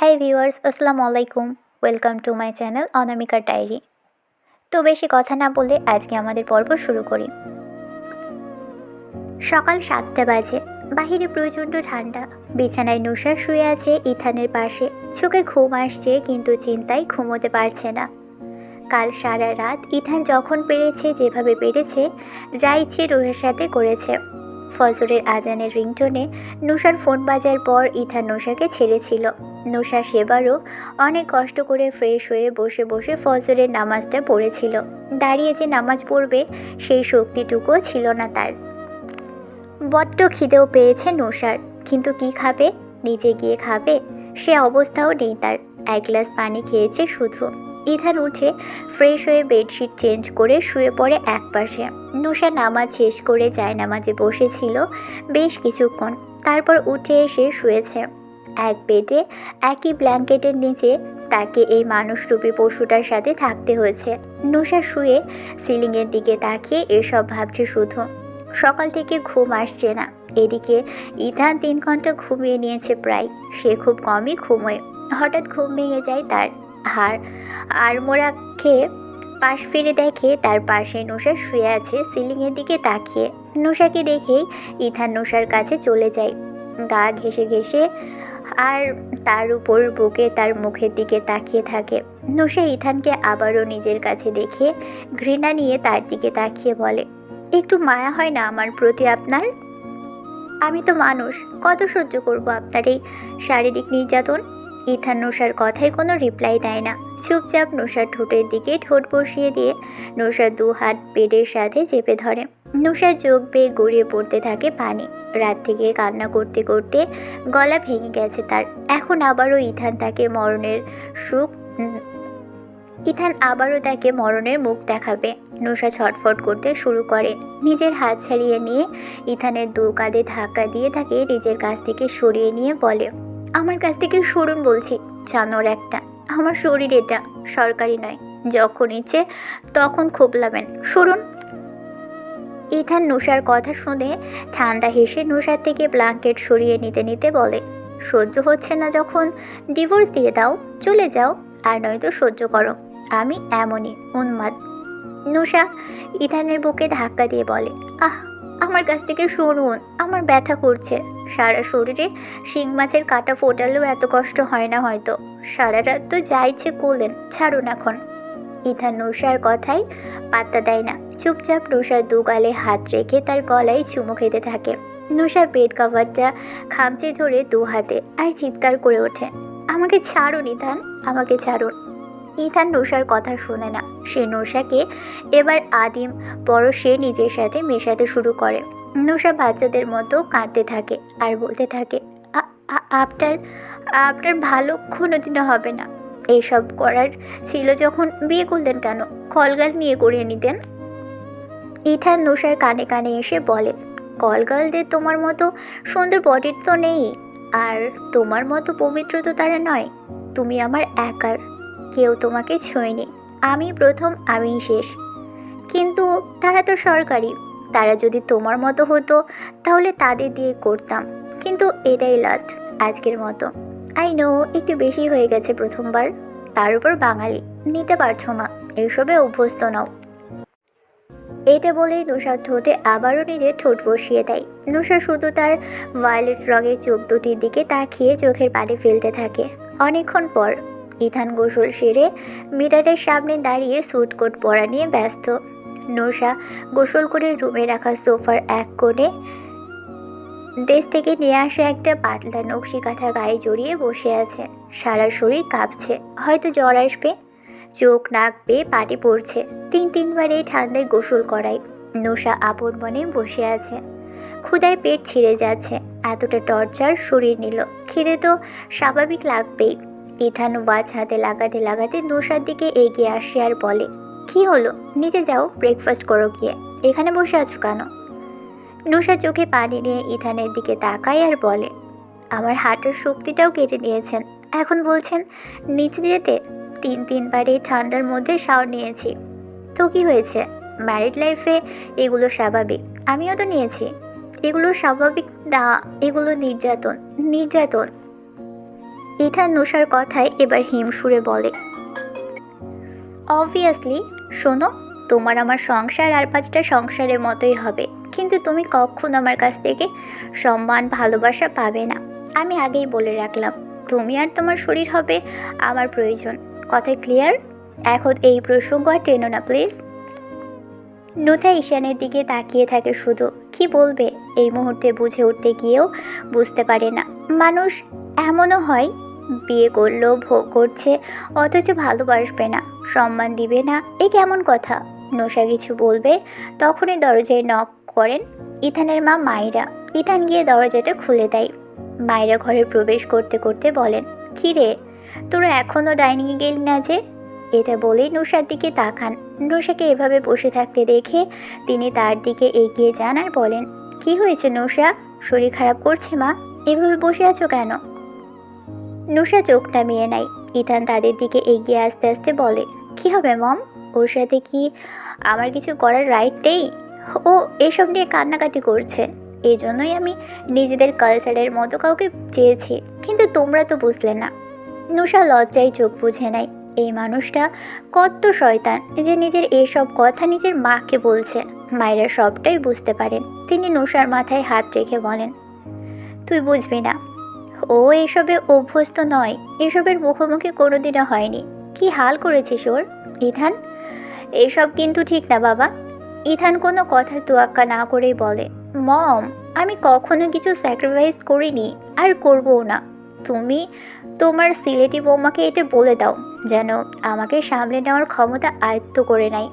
High viewers আসসালামু আলাইকুম। Welcome to my channel Anamika diary তো বেশি কথা না বলে আজকে আমাদের পর্ব শুরু করি। সকাল সাতটা বাজে, বাহিরে প্রচণ্ড ঠান্ডা। বিছানায় নুষা শুয়ে আছে, ইথানের পাশে। চোখে ঘুম আসছে, কিন্তু চিন্তায় ঘুমোতে পারছে না। কাল সারা রাত ইথান যখন পেরেছে, যেভাবে পেরেছে, যা ইচ্ছে রুহের সাথে করেছে। ফজরের আজানের রিংটোনে নুষার ফোন বাজার পর ইথান নুষাকে ছেড়েছিল। নুষা সেবারও অনেক কষ্ট করে ফ্রেশ হয়ে বসে বসে ফজরের নামাজটা পড়েছিল। দাঁড়িয়ে যে নামাজ পড়বে, সেই শক্তিটুকুও ছিল না তার। বড্ড খিদেও পেয়েছে নুষার কিন্তু কি খাবে? নিজে গিয়ে খাবে? সে অবস্থাও নেই তার। এক গ্লাস পানি খেয়েছে শুধু। ইধান উঠে ফ্রেশ হয়ে বেডশিট চেঞ্জ করে শুয়ে পড়ে এক পাশে। নুষা নামাজ শেষ করে যায় নামাজে বসেছিল বেশ কিছুক্ষণ। তারপর উঠে এসে শুয়েছে। এক বেডে একই ব্ল্যাঙ্কেটের নিচে তাকে এই মানুষরূপী পশুটার সাথে থাকতে হয়েছে। নুষা শুয়ে সিলিংয়ের দিকে তাকিয়ে এসব ভাবছে শুধু। সকাল থেকে ঘুম আসছে না। এদিকে ইথান তিন ঘণ্টা ঘুমিয়ে নিয়েছে প্রায়। সে খুব কমই ঘুমোয়। হঠাৎ ঘুম ভেঙে যায় তার। হাড় আড়মোড়া খেয়ে পাশ ফিরে দেখে তার পাশে নুষা শুয়ে আছে সিলিংয়ের দিকে তাকিয়ে। নুষাকে দেখেই ইথান নুষার কাছে চলে যায়। গা ঘেসে ঘেসে আর তার উপর বুকে তার মুখের দিকে তাকিয়ে থাকে। নুষা ইথানকে আবারও নিজের কাছে দেখে ঘৃণা নিয়ে তার দিকে তাকিয়ে বলে, একটু মায়া হয় না আমার প্রতি আপনার? আমি তো মানুষ, কত সহ্য করব আপনার এই শারীরিক নির্যাতন? ইথান নোশার কথায় কোনো রিপ্লাই দেয় না। চুপচাপ নোশার ঠোঁটের দিকে ঠোঁট বসিয়ে দিয়ে নোশার দু হাত পেটের সাথে চেপে ধরে। নোশার চোখ বেয়ে গড়িয়ে পড়তে থাকে পানি। রাত থেকে কান্না করতে করতে গলা ভেঙে গেছে তার। এখন আবারও ইথান তাকে মরণের সুখ ইথান আবারও তাকে মরণের মুখ দেখাবে। নোশা ছটফট করতে শুরু করে। নিজের হাত ছাড়িয়ে নিয়ে ইথানের দু কাঁধে ধাক্কা দিয়ে তাকে নিজের কাছ থেকে সরিয়ে নিয়ে বলে আমার কাছ থেকে সরুন বলছি, জানোর একটা। আমার শরীর এটা, সরকারি নয়। যখন ইচ্ছে, তখন খোপলাবেন সরুন ইথান নুষার কথা শুনে ঠান্ডা হেসে নুষার থেকে ব্ল্যাঙ্কেট সরিয়ে নিতে নিতে বলে, সহ্য হচ্ছে না যখন। ডিভোর্স দিয়ে দাও, চলে যাও, আর নয়তো সহ্য করো। আমি এমনই, উন্মাদ। নুষা ইথানের বুকে ধাক্কা দিয়ে বলে, আহ আমার কাছ থেকে সরুন আমার ব্যথা করছে। সারা শরীরে শিং মাছের কাটা ফোটালেও এত কষ্ট হয় না হয়তো। সারা রাত তো যা ইচ্ছে করলেন, ছাড়ুন এখন। ইথা নুষার কথাই পাত্তা দেয় না। চুপচাপ নুষার দু গালে হাত রেখে তার গলায় চুমু খেতে থাকে। নুষা পেট কভারটা খামচে ধরে দু হাতে আর চিৎকার করে ওঠে। আমাকে ছাড়ুন ইথান আমাকে ছাড়ুন। ইথান নুষার কথা শোনে না। সে নুষাকে এবার আদিম পরশে নিজের সাথে মেশাতে শুরু করে। নুষা বাচ্চাদের মতো কাঁদতে থাকে আর বলতে থাকে, "আ- আ- আপনার আপনার ভালো কোনোদিনও হবে না। এইসব করার ছিল যখন বিয়ে করলেন কেন? কলগাল নিয়ে করিয়ে নিতেন? ইথান নুষার কানে কানে এসে বলে কলগালদের তোমার মতো সুন্দর বডির তো নেই, আর তোমার মতো পবিত্র তো তারা নয়। তুমি আমার একার কেউ তোমাকে ছোঁয়নি। আমি প্রথম আমিই শেষ। কিন্তু তারা তো সরকারি। তারা যদি তোমার মতো হতো, তাহলে তাদের দিয়ে করতাম। কিন্তু এটাই লাস্ট আজকের মতো। আই নো একটু বেশি হয়ে গেছে প্রথমবার। তার উপর বাঙালি। নিতে পারছ না। এসবে অভ্যস্ত নাও। এটা বলেই নুষার ঠোঁটে আবারও নিজের ঠোঁট বসিয়ে দেয়। নুষা শুধু তার ভায়োলেট রঙের চোখ দুটির দিকে তাকিয়ে চোখের পানি ফেলতে থাকে। অনেকক্ষণ পর ইথান গোসল সেরে মিরারের সামনে দাঁড়িয়ে স্যুট কোট পরা নিয়ে ব্যস্ত। নোশা গোসল করে রুমে রাখা সোফার এক কোণে দেশ থেকে নিয়ে আসা একটা পাতলা নকশি কাঁথা গায়ে জড়িয়ে বসে আছে। সারা শরীর কাঁপছে, হয়তো জ্বর আসবে। চোখ, নাক পেয়ে পাটি পড়ছে। তিন তিনবার এই ঠান্ডায় গোসল করাই নোশা আপন মনে বসে আছে। ক্ষুদায় পেট ছিঁড়ে যাচ্ছে। এতটা টর্চার শরীর নিল। খিদে তো স্বাভাবিক লাগবেই। ইথান ওয়াচ হাতে লাগাতে লাগাতে নোশার দিকে এগিয়ে আসে আর বলে, কি হলো? নিচে যাও ব্রেকফাস্ট করো গিয়ে। এখানে বসে আছো কেন? নুষা চোখে পানি নিয়ে ইথানের দিকে তাকায় আর বলে, আমার হাঁটার শক্তিটাও কেটে নিয়েছেন। এখন বলছেন, নিচে যেতে তিন তিনবার এই ঠান্ডার মধ্যে শাওয়ার নিয়েছি। তো কি হয়েছে? ম্যারিড লাইফে এগুলো স্বাভাবিক? আমিও তো নিয়েছি। এগুলো স্বাভাবিক না, এগুলো নির্যাতন। নির্যাতন। ইথান নুষার কথায় এবার হিমসুরে বলে অবভিয়াসলি শোনো, তোমার আমার সংসার আর পাঁচটা সংসারের মতোই হবে, কিন্তু তুমি কখনো আমার কাছ থেকে সম্মান, ভালোবাসা পাবে না। আমি আগেই বলে রাখলাম, তুমি আর তোমার শরীর হবে আমার প্রয়োজন। কথা ক্লিয়ার এখন এই প্রসঙ্গ আর টেনো না প্লিজ নুথা ঈশানের দিকে তাকিয়ে থাকে শুধু। কি বলবে? এই মুহূর্তে বুঝে উঠতে গিয়েও বুঝতে পারে না। মানুষ এমনও হয় বিয়ে করল ভোগ করছে, অথচ ভালোবাসবে না, সম্মান দিবে না, এ কেমন কথা? নশা কিছু বলবে, তখনই দরজায় নক করেন ইথানের মা মাইরা। ইথান গিয়ে দরজাটা খুলে দেয়। মায়েরা ঘরে প্রবেশ করতে করতে বলেন কী রে তোরা এখনও ডাইনিংয়ে গেলি না যে? এটা বলেই নুষার দিকে তাকান। নুষাকে এভাবে বসে থাকতে দেখে তিনি তার দিকে এগিয়ে যান আর বলেন, কি হয়েছে নুষা? শরীর খারাপ করছে মা? এভাবে বসে আছো কেন? নুষা চোখ নামিয়ে নেয়। ইথান তাদের দিকে এগিয়ে আস্তে আস্তে বলে, কি হবে, মম? ওর সাথে কি আমার কিছু করার রাইট নেই? ও এসব নিয়ে কান্নাকাটি করছে। এই জন্যই আমি নিজেদের কালচারের মতো কাউকে চেয়েছি, কিন্তু তোমরা তো বুঝলে না। নুষা লজ্জায় চোখ বুঝে নেয়, এই মানুষটা কত শয়তান যে নিজের এসব কথা নিজের মাকে বলছে। মায়েরা সবটাই বুঝতে পারেন। তিনি নুষার মাথায় হাত রেখে বলেন, তুই বুঝবি না। ও এসবে অভ্যস্ত নয়। এসবের মুখোমুখি কোনোদিনও হয়নি। কি হাল করেছিস ওর? ইথান? এসব কিন্তু ঠিক না বাবা। ইথান কোনো কথার তোয়াক্কা না করেই বলে, মম, আমি কখনো কিছু স্যাক্রিফাইস করিনি, আর করবও না। তুমি তোমার সিলেটি বৌমাকে এটা বলে দাও, যেন আমাকে সামলে নেওয়ার ক্ষমতা আয়ত্ত করে নেয়।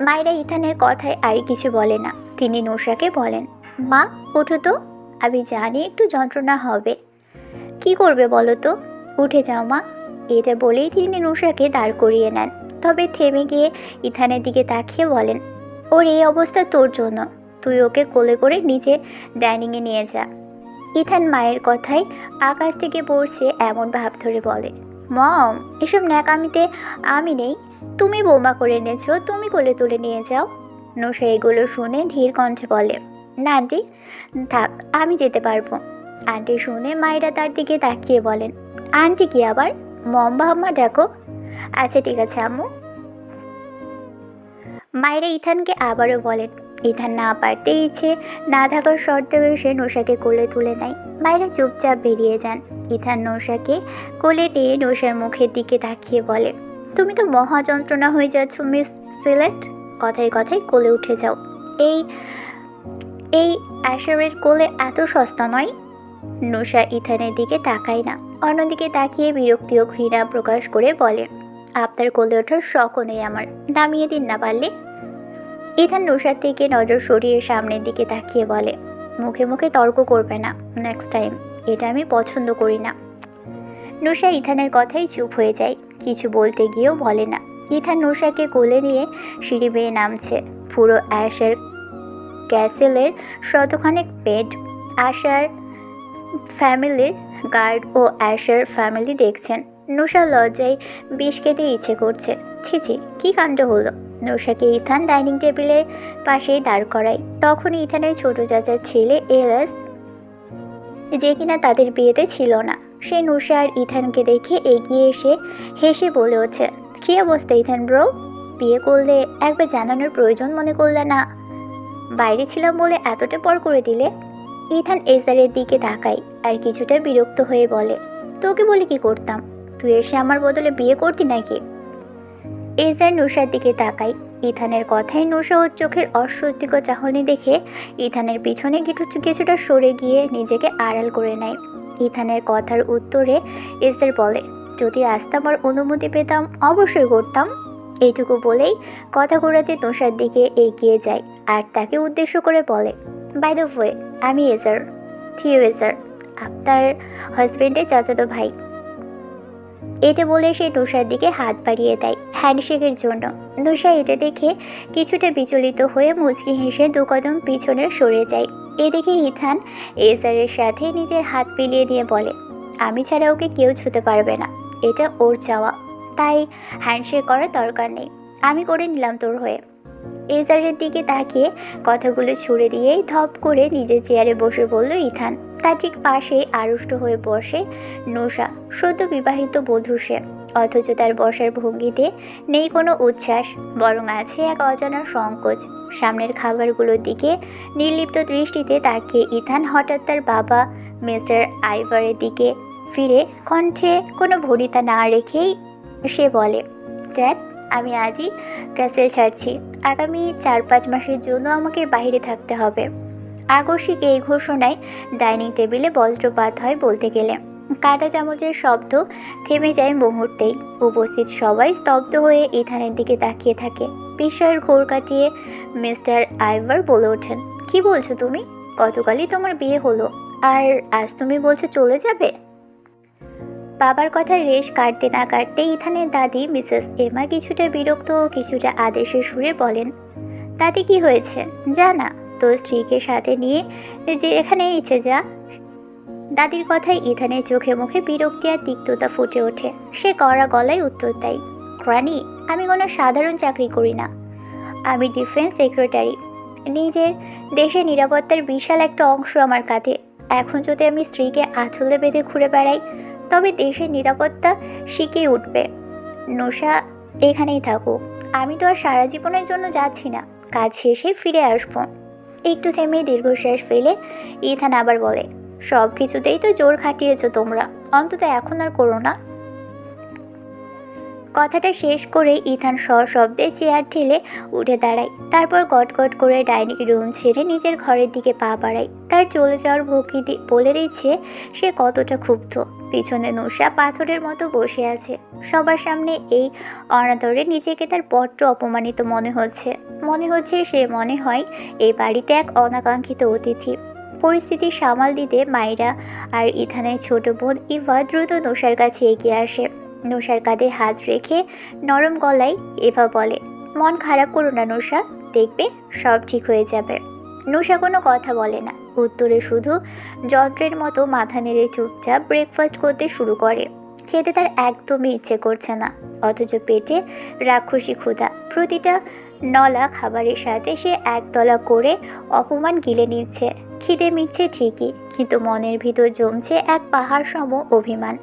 মায়েরা ইথানের কথায় আর কিছু বলে না। তিনি নোশাকে বলেন, মা, ওঠো তো। আমি জানি একটু যন্ত্রণা হবে। কি করবে বলো তো? উঠে যাও মা। এটা বলেই তিনি নুষাকে দাঁড় করিয়ে নেন। তবে থেমে গিয়ে ইথানের দিকে তাকিয়ে বলেন, ওর এই অবস্থা তোর জন্য। তুই ওকে কোলে করে নিচে ডাইনিংয়ে নিয়ে যা। ইথান মায়ের কথাই আকাশ থেকে পড়ছে এমন ভাব ধরে বলে, মম, এসব ন্যাকামিতে আমি নেই। তুমি বোমা করে এনেছো, তুমি কোলে তুলে নিয়ে যাও। নশা এগুলো শুনে ধীর কণ্ঠে বলে না, আন্টি, থাক, আমি যেতে পারব। আন্টি শুনে মায়েরা তার দিকে তাকিয়ে বলেন, আন্টি কি আবার? মম আম্মা ডাকো আচ্ছা ঠিক আছে, আম্মু। মায়েরা ইথানকে আবারও বলেন, ইথান না পারতে ইচ্ছে, না থাকার শর্তেও সে নোশাকে কোলে তুলে নেয়। মায়েরা চুপচাপ বেরিয়ে যান। ইথান নোশাকে কোলে নিয়ে নৌশার মুখের দিকে তাকিয়ে বলে, তুমি তো মহা যন্ত্রণা হয়ে যাচ্ছ, মিস সিলেট। কথায় কথায় কোলে উঠে যাও। এই এই অ্যাশারের কোলে এত সস্তা নয়? নুষা ইথানের দিকে তাকায় না। অন্যদিকে তাকিয়ে বিরক্তি ও ঘৃণা প্রকাশ করে বলে, আপনার কোলে ওঠার শখও নেই আমার। নামিয়ে দিন না পারলে? ইথান নুষার থেকে নজর সরিয়ে সামনের দিকে তাকিয়ে বলে, মুখে মুখে তর্ক করবে না নেক্সট টাইম এটা আমি পছন্দ করি না। নুষা ইথানের কথাই চুপ হয়ে যায়। কিছু বলতে গিয়েও বলে না। ইথান নুষাকে কোলে নিয়ে সিঁড়ি বেয়ে নামছে। পুরো অ্যাশের ক্যাসেলের শতখানেক বেড আশার ফ্যামিলির গার্ড ও অ্যাশের ফ্যামিলি দেখছেন। নুষা লজ্জায় বিষ খেতে ইচ্ছে করছে। ছিছি কি কাণ্ড হলো? নুষাকে ইথান ডাইনিং টেবিলের পাশেই দাঁড় করায়। তখন ইথানের ছোট চাচার ছেলে এলাস, যে কিনা তাদের বিয়েতে ছিল না। সে নুষা আর ইথানকে দেখে এগিয়ে এসে হেসে বলে ওঠে, কী অবস্থা ইথান ব্রো? বিয়ে করলে একবার জানানোর প্রয়োজন মনে করলে না? বাইরে ছিলাম বলে এতটা পর করে দিলে? ইথান এজারের দিকে তাকাই আর কিছুটা বিরক্ত হয়ে বলে, তোকে বলে কি করতাম? তুই এসে আমার বদলে বিয়ে করতি নাকি? এজার নুষার দিকে তাকাই ইথানের কথায় নুষা ওর চোখের অস্বস্তিকর চাহনি দেখে ইথানের পিছনে কিছু, কিছুটা সরে গিয়ে নিজেকে আড়াল করে নেয়। ইথানের কথার উত্তরে এসদের বলে, যদি আসতাম আর অনুমতি পেতাম, অবশ্যই করতাম। এইটুকু বলেই কথা ঘোরাতে তুষার দিকে এগিয়ে যায় আর তাকে উদ্দেশ্য করে বলে বাই দ্য ওয়ে আমি এজার থিও এজার আপনার হাজব্যান্ডের চাচাতো ভাই। এটা বলে সে তুষার দিকে হাত বাড়িয়ে দেয় হ্যান্ডশেকের জন্য। তুষা এটা দেখে কিছুটা বিচলিত হয়ে মুচকি হেসে দু কদম পিছনে সরে যায়। এদিকে ইথান এসারের সাথে নিজের হাত পিলিয়ে দিয়ে বলে, আমি ছাড়া ওকে কেউ ছুতে পারবে না। এটা ওর চাওয়া। তাই হ্যান্ডশেক করার দরকার নেই। আমি করে নিলাম তোর হয়ে। এজারের দিকে তাকিয়ে কথাগুলো ছুড়ে দিয়েই ধপ করে নিজের চেয়ারে বসে বলল, ইথান। তার ঠিক পাশেই আড়ষ্ট হয়ে বসে নোশা সদ্য বিবাহিত বধূ সে। অথচ তার বসার ভঙ্গিতে নেই কোনো উচ্ছ্বাস, বরং আছে এক অজানা সংকোচ। সামনের খাবারগুলোর দিকে নির্লিপ্ত দৃষ্টিতে তাকিয়ে ইথান হঠাৎ তার বাবা, মিস্টার আইভারের দিকে ফিরে কণ্ঠে কোনো ভরিতা না রেখেই সে বলে ড্যাড আমি আজই ক্যাসেল ছাড়ছি। আগামী চার পাঁচ মাসের জন্য আমাকে বাইরে থাকতে হবে। আকস্মিক এই ঘোষণায় ডাইনিং টেবিলে বজ্রপাত হয় বলতে গেলে। কাটা চামচের শব্দ থেমে যায় মুহূর্তেই। উপস্থিত সবাই স্তব্ধ হয়ে ইথানের দিকে তাকিয়ে থাকে। বিস্ময়ের ঘোর কাটিয়ে মিস্টার আইভার বলে ওঠেন, কি বলছো তুমি? গতকালই তোমার বিয়ে হলো। আর আজ তুমি বলছো চলে যাবে? বাবার কথা রেশ কাটতে না কাটতে ইথানের দাদি মিসেস এমা কিছুটা বিরক্ত ও কিছুটা আদেশের সুরে বলেন, দাদি, কি হয়েছে? জানা তোর স্ত্রীকে সাথে নিয়ে যে এখানে ইচ্ছে যা। দাদির কথায় ইথানের চোখে মুখে বিরক্তি আর তিক্ততা ফুটে ওঠে। সে কড়া গলায় উত্তর দেয়, রানি, আমি কোনো সাধারণ চাকরি করি না। আমি ডিফেন্স সেক্রেটারি। নিজের দেশের নিরাপত্তার বিশাল একটা অংশ আমার কাঁধে। এখন যদি আমি স্ত্রীকে আঁচলে বেঁধে ঘুরে বেড়াই তবে দেশের নিরাপত্তা শিখে উঠবে। নশা এখানেই থাকুক আমি তো আর সারা জীবনের জন্য যাচ্ছি না। কাজ শেষে ফিরে আসব। একটু থেমে দীর্ঘশ্বাস ফেলে ইথান আবার বলে, সব কিছুতেই তো জোর খাটিয়েছ তোমরা। অন্তত এখন আর করো না। কথাটা শেষ করে ইথান সশব্দে চেয়ার ঠেলে উঠে দাঁড়ায়। তারপর গটগট করে ডাইনিং রুম ছেড়ে নিজের ঘরের দিকে পা বাড়ায়। তার চলে যাওয়ার দি- বলে দিচ্ছে সে কতটা ক্ষুব্ধ। পিছনে নোসা পাথরের মতো বসে আছে। সবার সামনে এই অনাদরে নিজেকে তার বড্ড অপমানিত মনে হচ্ছে। মনে হচ্ছে সে মনে হয় এই বাড়িতে এক অনাকাঙ্ক্ষিত অতিথি। পরিস্থিতি সামাল দিতে মাইরা আর ইথানের ছোট বোন ইভা দ্রুত নোসার কাছে এগিয়ে আসে। নোসার কাঁধে হাত রেখে নরম গলায় এভা বলে, মন খারাপ করো না নোসা, দেখবে সব ঠিক হয়ে যাবে। নোসা কোনো কথা বলে না। উত্তরে শুধু যন্ত্রের মতো মাথা নেড়ে চুপচাপ ব্রেকফাস্ট করতে শুরু করে। খেতে তার একদমই ইচ্ছে করছে না। অথচ পেটে রাক্ষসী ক্ষুধা। প্রতিটা নলা খাবারের সাথে সে একতলা করে অপমান গিলে নিচ্ছে। খিদে মিটছে ঠিকই, কিন্তু মনের ভিতর জমছে এক পাহাড় সম অভিমান।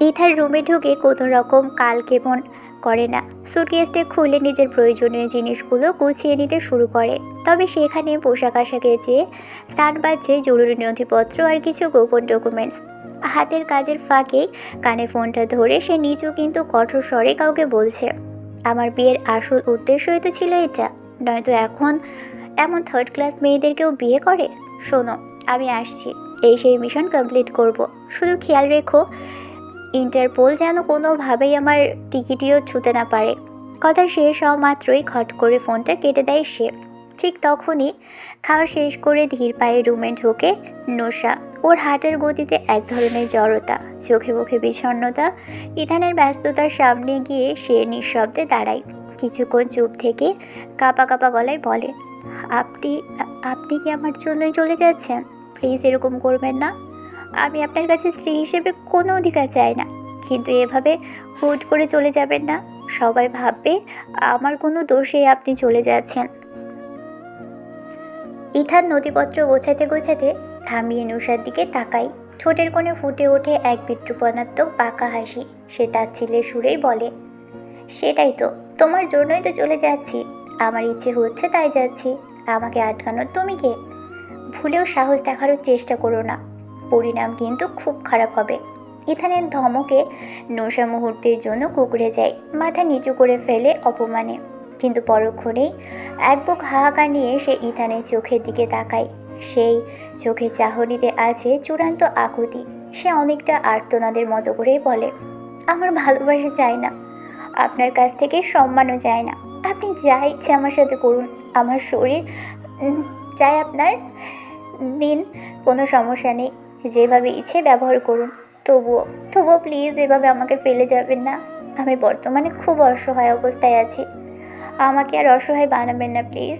ইথার রুমে ঢুকে কোনো রকম কাল কেমন করে না। সুটকেসটা খুলে নিজের প্রয়োজনীয় জিনিসগুলো গুছিয়ে নিতে শুরু করে। তবে সেখানে পোশাক আশাকে যেয়ে স্থান পাচ্ছে, জরুরি নথিপত্র আর কিছু গোপন ডকুমেন্টস হাতের কাজের ফাঁকে কানে ফোনটা ধরে সে নিচু কিন্তু কঠোর স্বরে কাউকে বলছে, আমার বিয়ের আসল উদ্দেশ্যই তো ছিল এটা, নয়তো এখন এমন থার্ড ক্লাস মেয়েদেরকেও বিয়ে করে? শোনো, আমি আসছি, এই সেই মিশন কমপ্লিট করব। শুধু খেয়াল রেখো ইন্টারপোল যেন কোনোভাবেই আমার টিকিটিও ছুতে না পারে। কথা শেষ হওয়া মাত্রই খট করে ফোনটা কেটে দেয় সে। ঠিক তখনই খাওয়া শেষ করে ধীর পায়ে রুমে ঢোকে নোশা ওর হাটের গতিতে এক ধরনের জড়তা, চোখে মুখে বিষণ্ণতা ইথানের ব্যস্ততার সামনে গিয়ে সে নিঃশব্দে দাঁড়ায়। কিছুক্ষণ চুপ থেকে কাপা কাপা গলায় বলে, আপনি আপনি কি আমার জন্যই চলে যাচ্ছেন? প্লিজ এরকম করবেন না। আমি আপনার কাছে স্ত্রী হিসেবে কোনো অধিকার চাই না। কিন্তু এভাবে হুট করে চলে যাবেন না। সবাই ভাববে আমার কোনো দোষে আপনি চলে যাচ্ছেন। ইথান নথিপত্র গোছাতে গোছাতে থামিয়ে নুষার দিকে তাকাই ঠোঁটের কোণে ফুটে ওঠে এক বিদ্রুপনাত্মক পাকা হাসি। সে তাচ্ছিল্যের সুরেই বলে, সেটাই তো, তোমার জন্যই তো চলে যাচ্ছি। আমার ইচ্ছে হচ্ছে তাই যাচ্ছি। আমাকে আটকানোর তুমি কে? ভুলেও সাহস দেখানোর চেষ্টা করো না। পরিণাম কিন্তু খুব খারাপ হবে। ইথানের ধমকে নোশা মুহূর্তের জন্য কুকড়ে যায়, মাথা নিচু করে ফেলে অপমানে। কিন্তু পরক্ষণেই এক বুক হাহাকার নিয়ে সে ইথানের চোখের দিকে তাকায়। সেই চোখে চাহনিতে আছে চূড়ান্ত আকুতি। সে অনেকটা আর্তনাদের মতো করেই বলে, আমার ভালোবাসা চাই না। আপনার কাছ থেকে সম্মানও চায় না। আপনি যা ইচ্ছে আমার সাথে করুন। আমার শরীর চাই আপনার, দিন কোনো সমস্যা নেই। যেভাবে ইচ্ছে ব্যবহার করুন। তবুও তবুও প্লিজ এভাবে আমাকে ফেলে যাবেন না। আমি বর্তমানে খুব অসহায় অবস্থায় আছি। আমাকে আর অসহায় বানাবেন না প্লিজ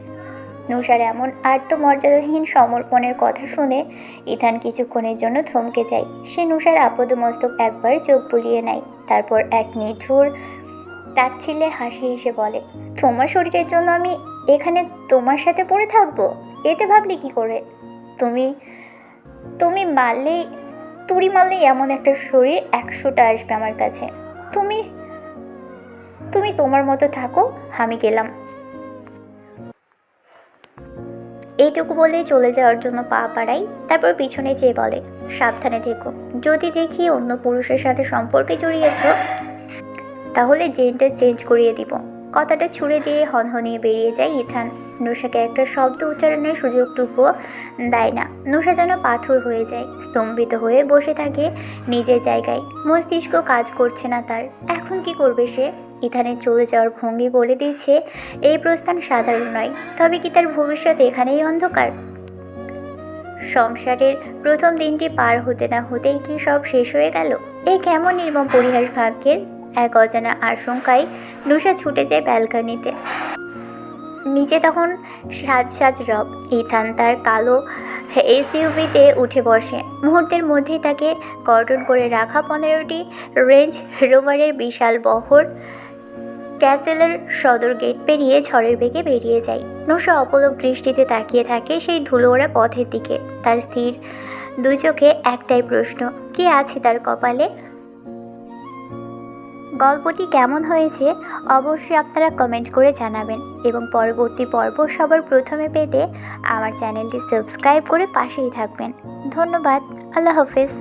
নুষার এমন আত্মমর্যাদাহীন সমর্পণের কথা শুনে ইথান কিছুক্ষণের জন্য থমকে যায়। সে নুষার আপদমস্তক একবার চোখ বুলিয়ে নেয়। তারপর এক নিঠুর তাচ্ছিল্যের হাসি হেসে বলে, তোমার শরীরের জন্য আমি এখানে তোমার সাথে পড়ে থাকব? এতে ভাবলি কি করে? তুমি তুমি মারলে তুড়ি মারলে এমন একটা শরীর একশোটা আসবে আমার কাছে। তুমি তুমি তোমার মতো থাকো, আমি গেলাম। এইটুকু বলে চলে যাওয়ার জন্য পা বাড়াই, তারপর পিছনে চেয়ে বলে, সাবধানে থেকো। যদি দেখি অন্য পুরুষের সাথে সম্পর্কে জড়িয়েছ, তাহলে জেন্ডার চেঞ্জ করিয়ে দিব। কথাটা ছুঁড়ে দিয়ে হনহনিয়ে বেরিয়ে যায় ইথান। নুষাকে একটা শব্দ উচ্চারণের সুযোগটুকুও দেয় না। নুষা যেন পাথর হয়ে যায়, স্তম্ভিত হয়ে বসে থাকে নিজের জায়গায়। মস্তিষ্ক কাজ করছে না তার। এখন কি করবে সে? ইথানের চলে যাওয়ার ভঙ্গি বলে দিচ্ছে, এই প্রস্থান সাধারণ নয়। তবে কি তার ভবিষ্যৎ এখানেই অন্ধকার? সংসারের প্রথম দিনটি পার হতে না হতেই কি সব শেষ হয়ে গেল? এই কেমন নির্মম পরিহাস ভাগ্যের? এক অজানা আশঙ্কায় নুষা ছুটে যায় ব্যালকানিতে। নিচে তখন সাজ সাজ রব। ইথান তার কালো এসইউভিতে উঠে বসে। মুহূর্তের মধ্যেই তাকে কর্ডন করে রাখা পনেরোটি রেঞ্জ রোভারের বিশাল বহর ক্যাসেলের সদর গেট পেরিয়ে ঝড়ের বেগে বেরিয়ে যায়। নৌসা অপলক দৃষ্টিতে তাকিয়ে থাকে সেই ধুলো ওড়া পথের দিকে। তার স্থির, দুই চোখে একটাই প্রশ্ন, কি আছে তার কপালে? গল্পটি কেমন হয়েছে অবশ্যই আপনারা কমেন্ট করে জানাবেন এবং পরবর্তী পর্ব সবার প্রথমে পেতে আমার চ্যানেলটি সাবস্ক্রাইব করে পাশেই থাকবেন। ধন্যবাদ, আল্লাহ হাফেজ।